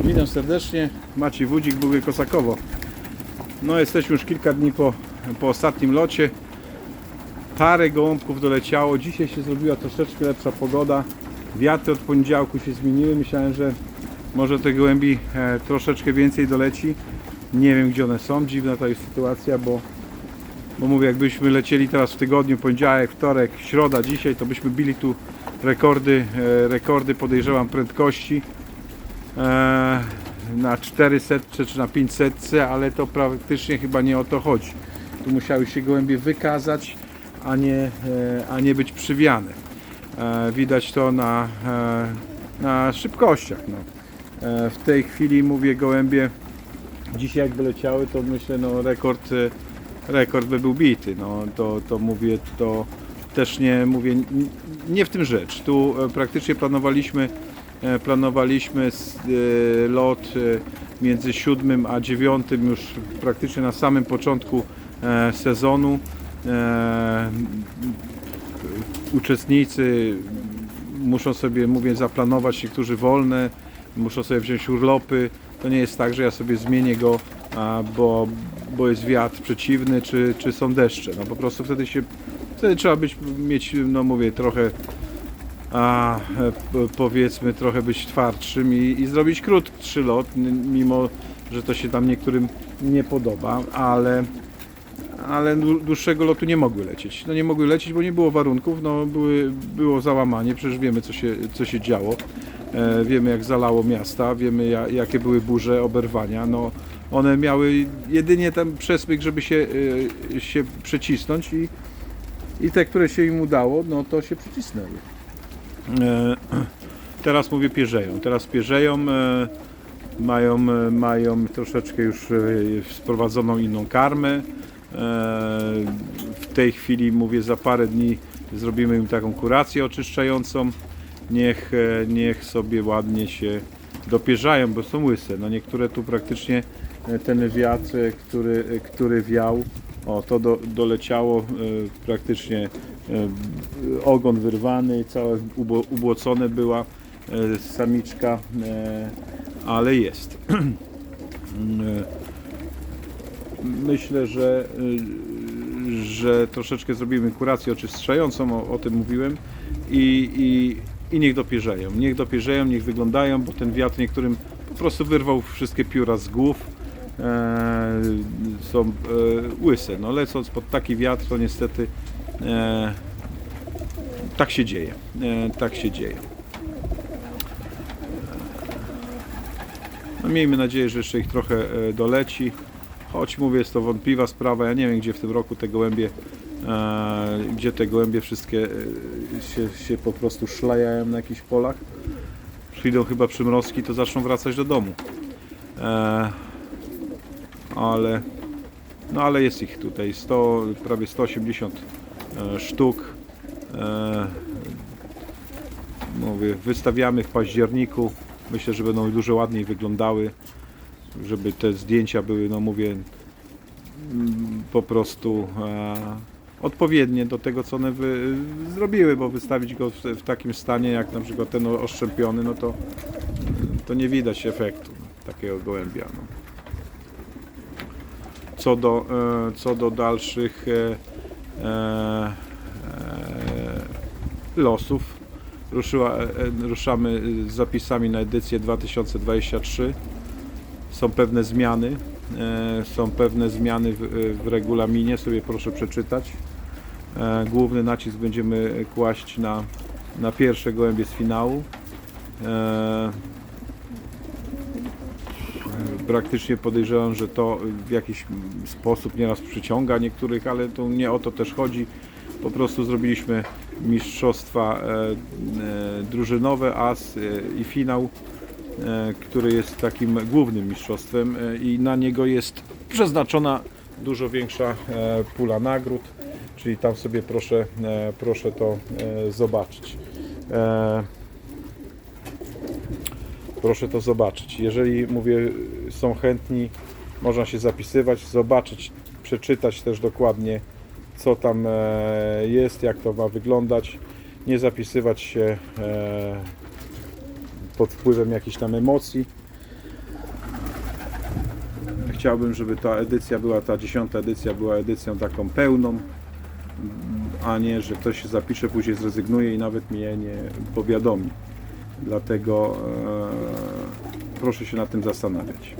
Witam serdecznie, Maciej Wódzik, Bugy Kosakowo. No jesteśmy już kilka dni po, po ostatnim locie. Parę gołąbków doleciało. Dzisiaj się zrobiła troszeczkę lepsza pogoda. Wiatry od poniedziałku się zmieniły. Myślałem, że może te gołębi e, troszeczkę więcej doleci. Nie wiem gdzie one są. Dziwna to jest sytuacja, bo, bo mówię, jakbyśmy lecieli teraz w tygodniu, poniedziałek, wtorek, środa, dzisiaj, to byśmy bili tu rekordy, e, rekordy podejrzewam prędkości na 400 czy na 500, ale to praktycznie chyba nie o to chodzi. Tu musiały się gołębie wykazać, a nie, e, a nie być przywiane. E, Widać to na, e, na szybkościach. No. E, W tej chwili mówię gołębie, dzisiaj jakby leciały, to myślę, no rekord, e, rekord by był bity. No, to, to mówię, to też nie mówię, nie w tym rzecz. Tu e, praktycznie planowaliśmy e, planowaliśmy s- e, lot e, między 7 a 9 już praktycznie na samym początku e, sezonu. E, Uczestnicy muszą sobie, mówię, zaplanować niektórzy wolne, muszą sobie wziąć urlopy. To nie jest tak, że ja sobie zmienię go, bo, bo jest wiatr przeciwny, czy, czy są deszcze. No po prostu wtedy się, wtedy trzeba być, mieć, no mówię, trochę a e, powiedzmy trochę być twardszym i, i zrobić krótszy lot, mimo że to się tam niektórym nie podoba, ale, ale dłu- dłuższego lotu nie mogły lecieć. No nie mogły lecieć, bo nie było warunków, no były, było załamanie, przecież wiemy co się, co się działo. E, wiemy jak zalało miasta, wiemy ja, jakie były burze, oberwania. No, one miały jedynie tam przesmyk, żeby się, e, się przecisnąć i, i te, które się im udało, no to się przycisnęły. E, Teraz mówię pierzeją. Teraz pierzeją, e, mają, e, mają troszeczkę już sprowadzoną inną karmę. W tej chwili mówię za parę dni zrobimy im taką kurację oczyszczającą. Niech, niech sobie ładnie się dopierzają, bo są łyse. No niektóre tu praktycznie ten wiatr, który, który wiał, o to do, doleciało e, praktycznie e, ogon wyrwany, całe ubo- ubłocone była e, samiczka, e, ale jest. Myślę, że, że troszeczkę zrobimy kurację oczyszczającą, o, o tym mówiłem i, i, i niech dopierzeją. Niech dopierzeją, niech wyglądają, bo ten wiatr niektórym po prostu wyrwał wszystkie pióra z głów. Są e, łyse. No, lecąc pod taki wiatr, to niestety e, tak się dzieje. E, tak się dzieje. No, miejmy nadzieję, że jeszcze ich trochę doleci. Choć mówię, jest to wątpliwa sprawa. Ja nie wiem, gdzie w tym roku te gołębie, e, gdzie te gołębie wszystkie e, się, się po prostu szlajają na jakichś polach. Przyjdą chyba przymrozki, to zaczną wracać do domu. E, ale, no ale jest ich tutaj 100, prawie 180 e, sztuk. E, mówię, wystawiamy w październiku. Myślę, że będą dużo ładniej wyglądały, żeby te zdjęcia były, no mówię, mm, po prostu e, odpowiednie do tego, co one wy, zrobiły, bo wystawić go w, w takim stanie, jak na przykład ten oszczepiony, no to, to nie widać efektu takiego gołębia. No. Co do, e, co do dalszych e, e, losów, ruszyła, ruszamy z zapisami na edycję 2023. Są pewne zmiany, są pewne zmiany w, w regulaminie, sobie proszę przeczytać. Główny nacisk będziemy kłaść na, na pierwsze gołębie z finału. Praktycznie podejrzewam, że to w jakiś sposób nieraz przyciąga niektórych, ale to nie o to też chodzi. Po prostu zrobiliśmy mistrzostwa e, e, drużynowe, as e, i finał, który jest takim głównym mistrzostwem i na niego jest przeznaczona dużo większa pula nagród, czyli tam sobie proszę, proszę to zobaczyć. Proszę to zobaczyć. Jeżeli mówię, są chętni, można się zapisywać, zobaczyć, przeczytać też dokładnie, co tam e, jest, jak to ma wyglądać. Nie zapisywać się e, pod wpływem jakichś tam emocji, chciałbym, żeby ta edycja była, ta dziesiąta edycja była edycją taką pełną, a nie, że ktoś się zapisze, później zrezygnuje i nawet mnie nie powiadomi. Dlatego e, proszę się nad tym zastanawiać.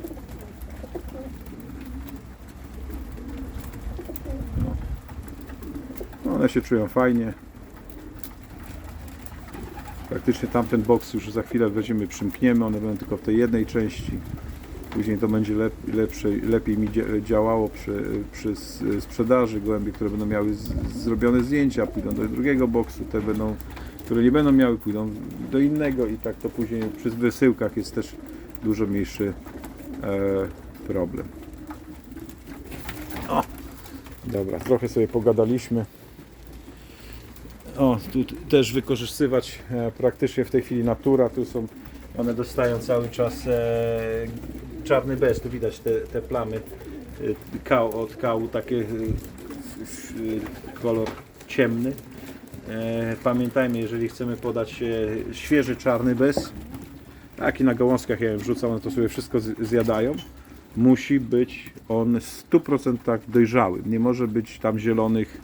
No, one się czują fajnie. Praktycznie tamten boks już za chwilę weźmiemy, przymkniemy, one będą tylko w tej jednej części. Później to będzie lep, lepsze, lepiej mi dzia- działało przy, przy sprzedaży gołębi, które będą miały z, zrobione zdjęcia, pójdą do drugiego boksu, te będą, które nie będą miały, pójdą do innego i tak to później przy wysyłkach jest też dużo mniejszy e, problem. O, dobra, trochę sobie pogadaliśmy. O, tu też wykorzystywać e, praktycznie w tej chwili natura, tu są, one dostają cały czas e, czarny bez, tu widać te, te plamy kał, od kału, f- kolor ciemny. Pamiętajmy, jeżeli chcemy podać świeży czarny bez, taki na gałązkach ja jem wrzucam, one to sobie wszystko zjadają. Musi być on w 100% dojrzały. Nie może być tam zielonych,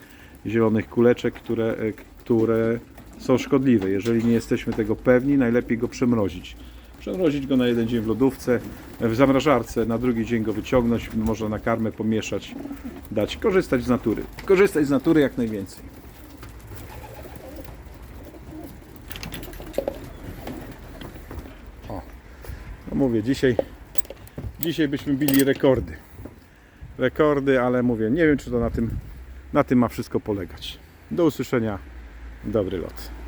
zielonych kuleczek, które, e, które są szkodliwe. Jeżeli nie jesteśmy tego pewni, najlepiej go przemrozić. Przemrozić go na jeden dzień w lodówce, w zamrażarce, na drugi dzień go wyciągnąć, można na karmę pomieszać, dać. Korzystać z natury. Korzystać z natury jak najwięcej. No mówię, dzisiaj, dzisiaj byśmy bili rekordy. Rekordy, ale mówię, nie wiem czy to na tym, na tym ma wszystko polegać. Do usłyszenia. Dobry lot.